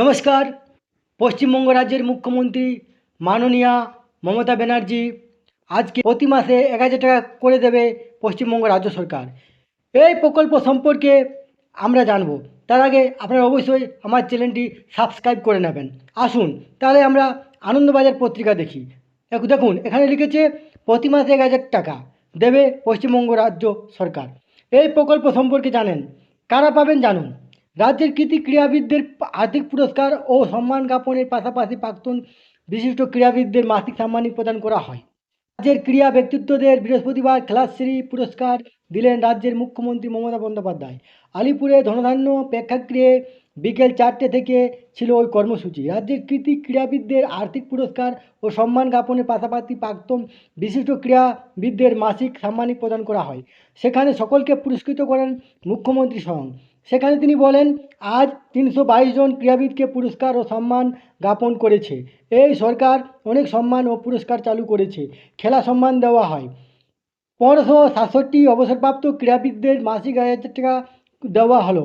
নমস্কার। পশ্চিমবঙ্গ রাজ্যের মুখ্যমন্ত্রী মাননীয়া মমতা ব্যানার্জি আজকে প্রতি মাসে এক হাজার টাকা করে দেবে পশ্চিমবঙ্গ রাজ্য সরকার। এই প্রকল্প সম্পর্কে আমরা জানব। তার আগে আপনারা অবশ্যই আমার চ্যানেলটি সাবস্ক্রাইব করে নেবেন। আসুন, তাহলে আমরা আনন্দবাজার পত্রিকা দেখি। দেখুন, এখানে লিখেছে, প্রতি মাসে এক হাজার টাকা দেবে পশ্চিমবঙ্গ রাজ্য সরকার। এই প্রকল্প সম্পর্কে জানেন। কারা পাবেন জানুন? রাজ্যের কৃতি ক্রীড়াবিদদের আর্থিক পুরস্কার ও সম্মান জ্ঞাপনের পাশাপাশি প্রাক্তন বিশিষ্ট ক্রীড়াবিদদের মাসিক সম্মানী প্রদান করা হয়। রাজ্যের ক্রীড়া ব্যক্তিত্বদের বৃহস্পতিবার খেলাশ্রী পুরস্কার দিলেন রাজ্যের মুখ্যমন্ত্রী মমতা বন্দ্যোপাধ্যায়। আলিপুরে ধনধান্য প্রেক্ষাগৃহে বিকেল চারটে থেকে ছিল ওই কর্মসূচি। রাজ্যের কৃতি ক্রীড়াবিদদের আর্থিক পুরস্কার ও সম্মান জ্ঞাপনের পাশাপাশি প্রাক্তন বিশিষ্ট ক্রীড়াবিদদের মাসিক সাম্মানিক প্রদান করা হয়। সেখানে সকলকে পুরস্কৃত করেন মুখ্যমন্ত্রী স্বয়ং। সেখানে তিনি বলেন, আজ তিনশো বাইশ জন ক্রীড়াবিদকে পুরস্কার ও সম্মান জ্ঞাপন করেছে। এই সরকার অনেক সম্মান ও পুরস্কার চালু করেছে। খেলা সম্মান দেওয়া হয়। পনেরোশো সাতষট্টি অবসরপ্রাপ্ত ক্রীড়াবিদদের মাসিক হাজার টাকা দেওয়া হলো।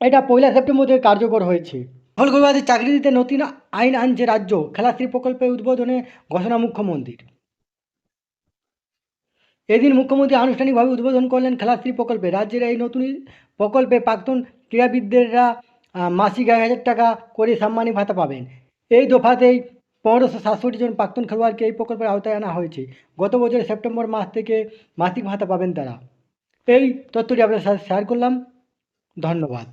এটা পয়লা সেপ্টেম্বর থেকে কার্যকর হয়েছে। ফলগরবাদের চাকরি দিতে নতুন আইন আনছে রাজ্য, খেলাশ্রী প্রকল্পের উদ্বোধনে ঘোষণা মুখ্যমন্ত্রীর। এদিন মুখ্যমন্ত্রী আনুষ্ঠানিকভাবে উদ্বোধন করলেন খেলাশ্রী প্রকল্পে। রাজ্যের এই নতুন প্রকল্পে প্রাক্তন ক্রীড়াবিদদেররা মাসিক এক হাজার টাকা করে সাম্মানিক ভাতা পাবেন। এই দফাতেই পনেরোশো সাতষট্টি জন প্রাক্তন খেলোয়াড়কে এই প্রকল্পের আওতায় আনা হয়েছে। গত বছর সেপ্টেম্বর মাস থেকে মাসিক ভাতা পাবেন তারা। এই তথ্যটি আপনাদের সাথে শেয়ার করলাম। ধন্যবাদ।